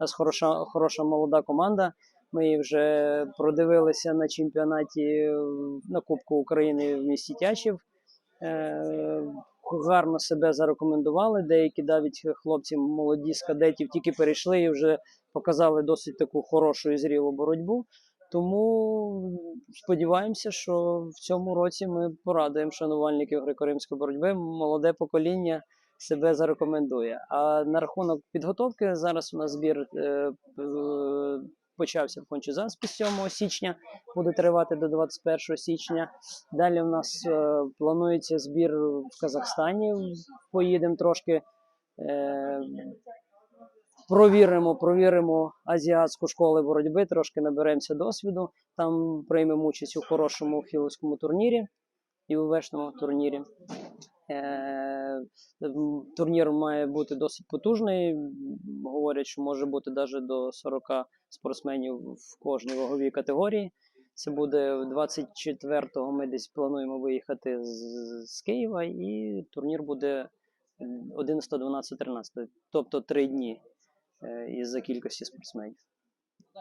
У нас хороша, хороша молода команда. Ми її вже продивилися на чемпіонаті на Кубку України в місті Тячів. Е, гарно себе зарекомендували. Деякі навіть хлопці молоді з кадетів тільки перейшли і вже показали досить таку хорошу і зрілу боротьбу. Тому сподіваємося, що в цьому році ми порадуємо шанувальників греко-римської боротьби. Молоде покоління себе зарекомендує. А на рахунок підготовки зараз у нас збір е, почався в Кончезаспі з 7 січня, буде тривати до 21 січня. Далі у нас е, планується збір в Казахстані. Поїдемо трошки. Е, Провіримо, провіримо азіатську школу боротьби, трошки наберемося досвіду. Там приймемо участь у хорошому хіловському турнірі і у вешному турнірі. Е, турнір має бути досить потужний. Говорять, що може бути навіть до 40 спортсменів в кожній ваговій категорії. Це буде 24-го. Ми десь плануємо виїхати з, Києва, і турнір буде 11, 12, 13, тобто три дні е, із-за кількості спортсменів.